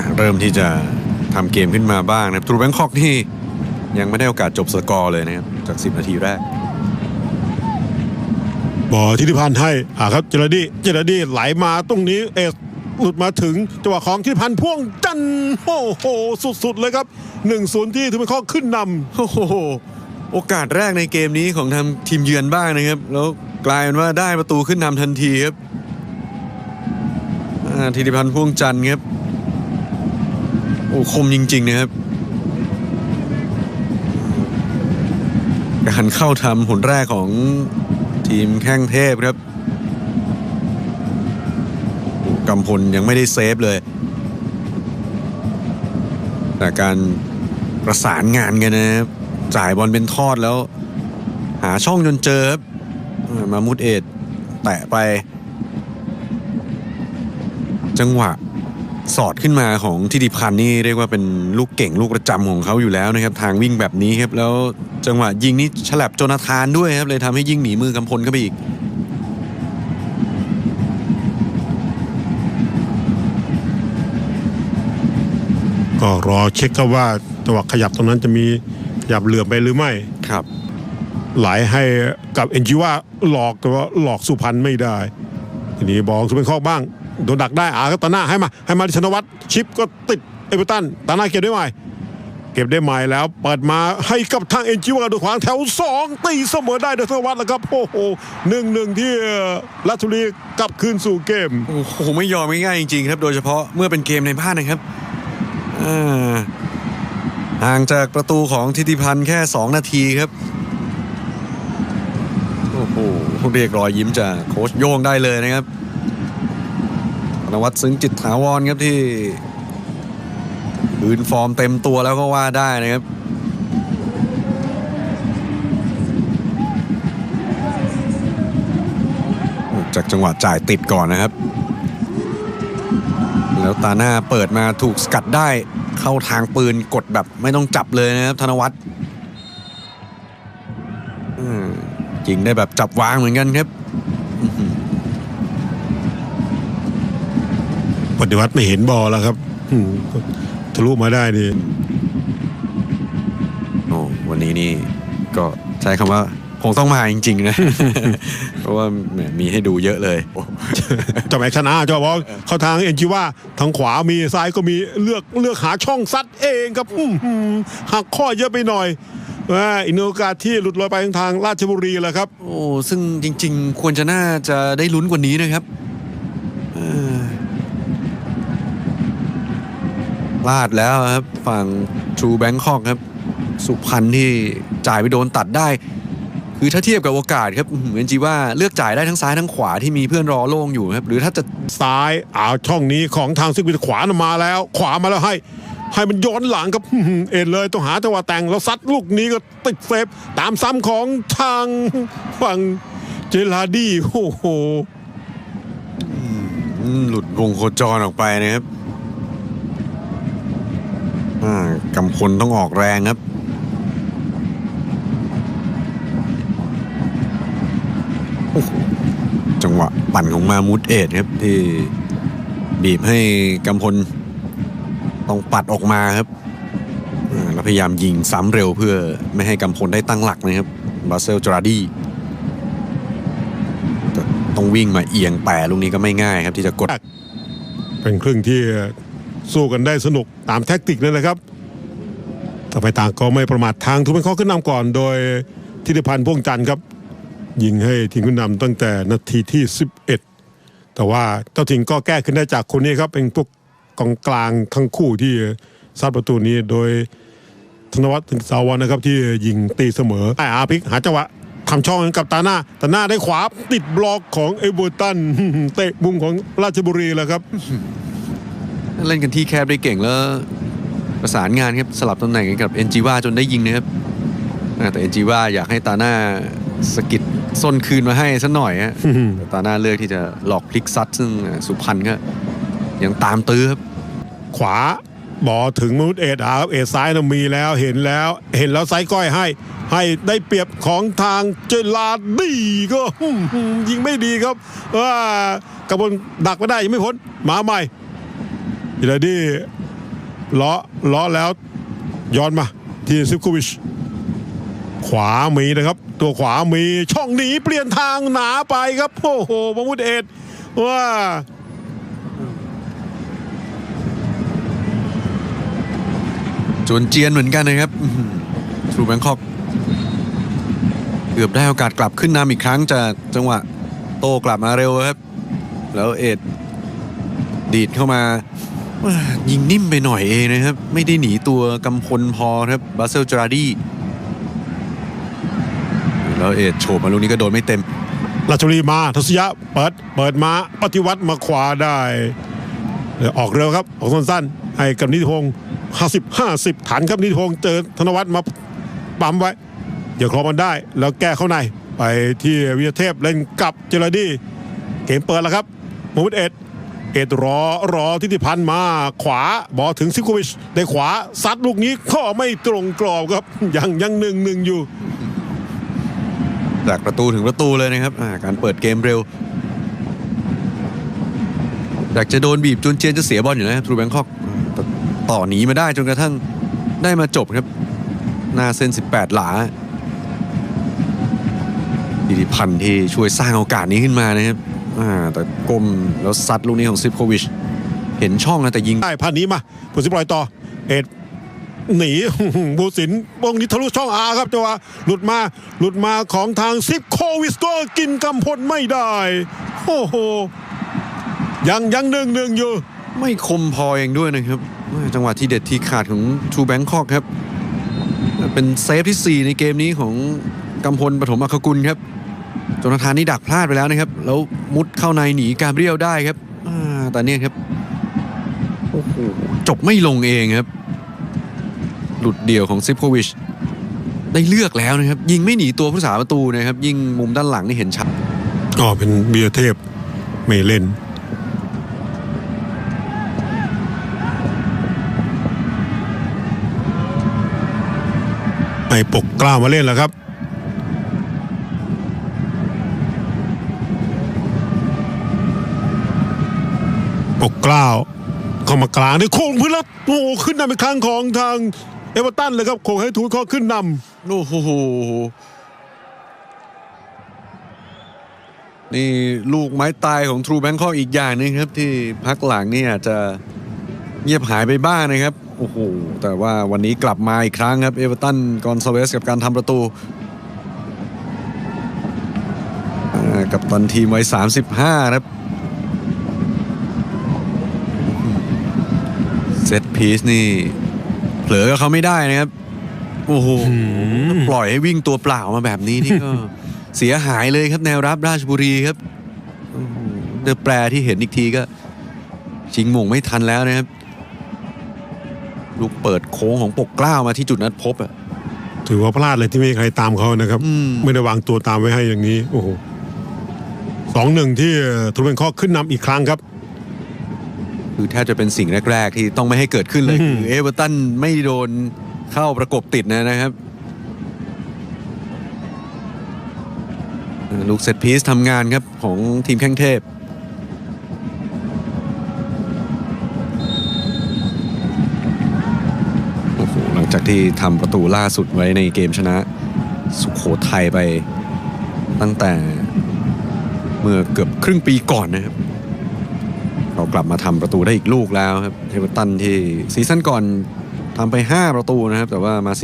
ะเริ่มที่จะทำเกมขึ้นมาบ้างนะครับทรูแบงคอกนี่ยังไม่ได้โอกาสจบสกอร์เลยนะครับจาก 10 นาทีแรก บอทิติพันธ์ให้อ่าครับเจรดีเจรดีไหลมาตรงนี้เอสหลุดมาถึงจังหวะของทิติพันธ์พ่วงจันทร์โอ้โหสุดๆเลยครับ1นศูนย์ที่ถือเป็นข้อขึ้นนโอ้โหโอกาสแรกในเกมนี้ของทางทีมเยือนบ้างนะครับ แล้วกลายเป็นว่าได้ประตูขึ้นนำทันทีครับอ่าธิติพันธ์พ่วงจันทร์ครับ โอ้คมจริง ๆ นะครับ การเข้าทำผลแรกของทีมแข้งเทพครับกำพลยังไม่ได้เซฟเลย แต่การประสานงานกันนะครับจ่ายบอลเป็นทอดแล้ว หาช่องจนเจอครับมามุดเอ็ดแตะไป จังหวะ สอดขึ้นมาของทิติพันธ์นี่เรียกว่าเป็นลูกเก่งลูกประจำของเขาอยู่แล้วนะครับ ทางวิ่งแบบนี้ครับแล้วจังหวะยิงนี่ฉลับโจนาธานด้วยครับเลยทำให้ยิ่งหนีมือกำพลเข้าไปอีกำก็รอเช็คครับว่าจังหวะขยับตรงนั้นจะมีขยับเหลื่อมไปหรือไม่ครับไหลให้กับเอ็นจิว่าหลอกแต่ว่าหลอกสุพรรณไม่ได้ ทีนี้บอลสุพรรณข้อบ้าง โดนดักได้อาครับตาหน้าให้มา ให้มาที่ชนวัตรชิปก็ติดเอเวอร์ตันตาหน้าเก็บได้ใหม่ เก็บได้ใหม่แล้ว เปิดมาให้กับทางเอ็นจิวาดยขวางแถวสองตีเสมอได้โดยชนวัตรแล้วครับโอ้โหหนึ่งหนึ่งที่ราชบุรีกลับคืนสู่เกมโอ้โหไม่ยอมง่ายๆจริงๆครับ โดยเฉพาะเมื่อเป็นเกมในบ้านนะครับห่างจากประตูของทิติพันธ์แค่ 2 นาทีครับโอ้โหเรียกรอยยิ้มจากโค้ชโย่งได้เลยนะครับ นวัฒน์ซึ้งจิตถาวรครับที่คืนฟอร์มเต็มตัวแล้วก็ว่าได้นะครับจากจังหวะจ่ายติดก่อนนะครับ แล้วตาหน้าเปิดมาถูกสกัดได้เข้าทางปืนกดแบบไม่ต้องจับเลยนะครับ ธนวัฒน์ยิงได้แบบจับวางเหมือนกันครับ ปฏิวัติไม่เห็นบอลแล้วครับอืมทะลุมาได้นี่โอ้วันนี้นี่ก็ใช้คำว่าคงต้องมาจริงๆนะ เพราะว่าแหมมีให้ดูเยอะเลยโอ้เจ้าแม็กชนะเจ้าบอลเข้าทางเอ็นจิว่าทางขวามีซ้ายก็มีเลือกเลือกหาช่องซัดเองครับอื้อหือหักข้อเยอะไปหน่อยว่าอินโอกาสที่หลุดลอยไปทางราชบุรีแหละครับ โอ้ซึ่งจริง ๆ ควรจะน่าจะได้ลุ้นกว่านี้นะครับเออ พลาดแล้วครับ ฝั่งทรูแบงคอกครับ สุพรรณที่จ่ายไปโดนตัดได้ คือถ้าเทียบกับโอกาสครับเหมือนจีว่าเลือกจ่ายได้ทั้งซ้ายทั้งขวาที่มีเพื่อนรอโล่งอยู่ครับ หรือถ้าจะซ้ายเอาช่องนี้ของทางซิกวินขวามาแล้ว ขวามาแล้วให้ให้มันย้อนหลังครับเอ็นเลยต้องหาจังหวะแต่งแล้วซัดลูกนี้ก็ติดเซฟตามซ้ำของทางฝั่งเจลาดี้โอ้โหหลุดวงโคจรออกไปนะครับ กำพลต้องออกแรงครับ จังหวะปั่นของมามุดเอ็ดครับที่บีบให้กำพลต้องปัดออกมาครับแล้วพยายามยิงซ้ำเร็วเพื่อไม่ให้กำพลได้ตั้งหลักนะครับบาเซลจราดีต้องวิ่งมาเอียงแปรลูกนี้ก็ไม่ง่ายครับที่จะกด เป็นครึ่งที่ สู้กันได้สนุกตามแท็กติกนั่นแหละครับต่อไปต่างก็ไม่ประมาททางทุกเป็นข้อขึ้นนำก่อนโดยทิติพันธ์พ่วงจันทร์ครับ ยิงให้ทีมขึ้นนำตั้งแต่นาทีที่ 11 แต่ว่าเจ้าถิ่นก็แก้ขึ้นได้จากคนนี้ครับ เป็นพวกกองกลางทั้งคู่ที่ซัดประตูนี้โดยธนวัฒน์สาวรนะครับ ที่ยิงตีเสมอไออาพิกหาจังหวะทำช่องกับตาหน้าตาหน้าได้ขวาติดบล็อกของเอเวอร์ตันเตะมุมของราชบุรีแล้วครับ เล่นกันที่แคบได้เก่งแล้ว ประสานงานครับสลับตำแหน่งกันกับเอ็นจีว่าจนได้ยิงนะครับอ่าแต่เอ็นจีว่าอยากให้ตาหน้าสะกิดส้นคืนมาให้สักหน่อยฮะแต่ตาหน้าเลือกที่จะหลอกพลิกซัดซึ่งอ่าสุพรรณก็ยังตามตื้อครับ ขวาบอถึงมนุษย์เอ็ดหาครับเอ็ดซ้ายนะมีแล้วเห็นแล้ว เห็นแล้วไซส์ก้อยให้ ให้ได้เปรียบของทางเจลาดีก็ยิงไม่ดีครับว่ากระบวนดักไม่ได้ยังไม่พ้นมาใหม่ เจลาดีล้อล้อแล้วย้อนมา ที่ซิฟโควิช ขวามีนะครับ ตัวขวามีช่องหนีเปลี่ยนทางหนาไปครับโอ้โหประมุดเอ็ดว่าจวนเจียนเหมือนกันนะครับทรูแบงคอกเกือบได้โอกาสกลับขึ้นนำอีกครั้งจากจังหวะโตกลับมาเร็วครับ แล้วเอ็ดดีดเข้ามา ยิงนิ่มไปหน่อยเองนะครับ ไม่ได้หนีตัวกำพลพอครับบาเซลจราดีแล้วเอ็ดโฉบมาลูกนี้ก็โดนไม่เต็มราชบุรีมาทศยะเปิดเปิดมาปฏิวัติมาขวาได้เดี๋ยออกเร็วครับออกสั้นๆให้กับนิติพงศ์50 50ฐานครับนิติพงศ์เจอธนวัฒน์มาปั๊มไว้เดี๋ยวคลองมันได้ แล้วแก้เข้าในไปที่วิทยาเทพเล่นกับเจรดีเกมเปิดแล้วครับโมฮัมหมัดเอ็ด เอ็ดรอรอทิติพันธ์มาขวาบอถึงซิโควิชได้ขวาซัดลูกนี้ข้อไม่ตรงกรอบครับยังยังหนึ่งหนึ่งอยู่ จากประตูถึงประตูเลยนะครับาการเปิดเกมเร็วอยากจะโดนบีบจนเจียนจะเสียบอลอยู่นะครับทรูแบงคอกต่อหนีมาได้จนกระทั่งได้มาจบครับหน้าเส้น 18 หลาดิติพันธ์ที่ช่วยสร้างโอกาสนี้ขึ้นมานะครับ อ่าแต่ก้มแล้วซัดลูกนี้ของซิปโควิช เห็นช่องนะแต่ยิงได้ผ่านนี้มาผู้สิบปล่อยต่อเอ็ดหนีบูสินวงนี้ทะลุช่องอาครับจังหวะหลุดมาหลุดมาของทางซิปโควิสก็กินกำพลไม่ได้โอ้โหยังยังหนึ่งหนึ่งอยู่ไม่คมพอเองด้วยนะครับ จังหวะที่เด็ดที่ขาดของทูแบงคอกครับ เป็นเซฟที่ 4 ในเกมนี้ของกำพลปฐมอัครกุลครับ จนทานนี่ดักพลาดไปแล้วนะครับ แล้วมุดเข้าในหนีการเรียวได้ครับอแต่เนี่ยครับโอ้โหจบไม่ลงเองครับ หลุดเดี่ยวของซิปโควิชได้เลือกแล้วนะครับ ยิงไม่หนีตัวผู้สาประตูนะครับ ยิงมุมด้านหลังนี่เห็นชัดอ๋อเป็นเบียร์เทพไม่เล่นไอ้ปกกล้ามาเล่นแล้วครับ ปกกล้าวเข้ามากลางได้โค้งพื้นแล้วโอ้โหขึ้นนำอีกครั้งของทางเอเวอร์ตันเลยครับโค้งให้ทูตเขาขึ้นนำโอ้โหนี่ลูกไม้ตายของทรูแบงคอกอีกอย่างนึงครับที่พักหลังนี่อาจจะเงียบหายไปบ้างนะครับโอ้โหแต่ว่าวันนี้กลับมาอีกครั้งครับเอเวอร์ตันกอนซาเวสกับการทำประตูกับตันทีมวัย35 ครับ เซตพีซนี่ เผลอกับเขาไม่ได้นะครับ โอ้โห ปล่อยให้วิ่งตัวเปล่ามาแบบนี้นี่ก็ เสียหายเลยครับแนวรับราชบุรีครับโอ้โหเดอะแปรที่เห็นอีกทีก็ ชิงหม่งไม่ทันแล้วนะครับ ลูกเปิดโค้งของปกกล้าวมาที่จุดนัดพบอะถือว่าพลาดเลยที่ไม่มีใครตามเขานะครับอืมไม่ได้วางตัวตามไว้ให้อย่างนี้ โอ้โหสองหนึ่งที่ทูเบนคอกขึ้นนำอีกครั้งครับ คือแทบจะเป็นสิ่งแรก ๆ ที่ต้องไม่ให้เกิดขึ้นเลยอืมคือเอเวอร์ตันไม่โดนเข้าประกบติดนะนะครับเออลูกเซตพีซทำงานครับของทีมแข้งเทพโอ้โหหลังจากที่ทำประตูล่าสุดไว้ในเกมชนะ สุขโขทัยไปตั้งแต่เมื่อเกือบครึ่งปีก่อนนะครับ เรากลับมาทำประตูได้อีกลูกแล้วครับเอเวอร์ตันที่ซีซั่นก่อนทำไป 5 ประตูนะครับ แต่ว่ามาซี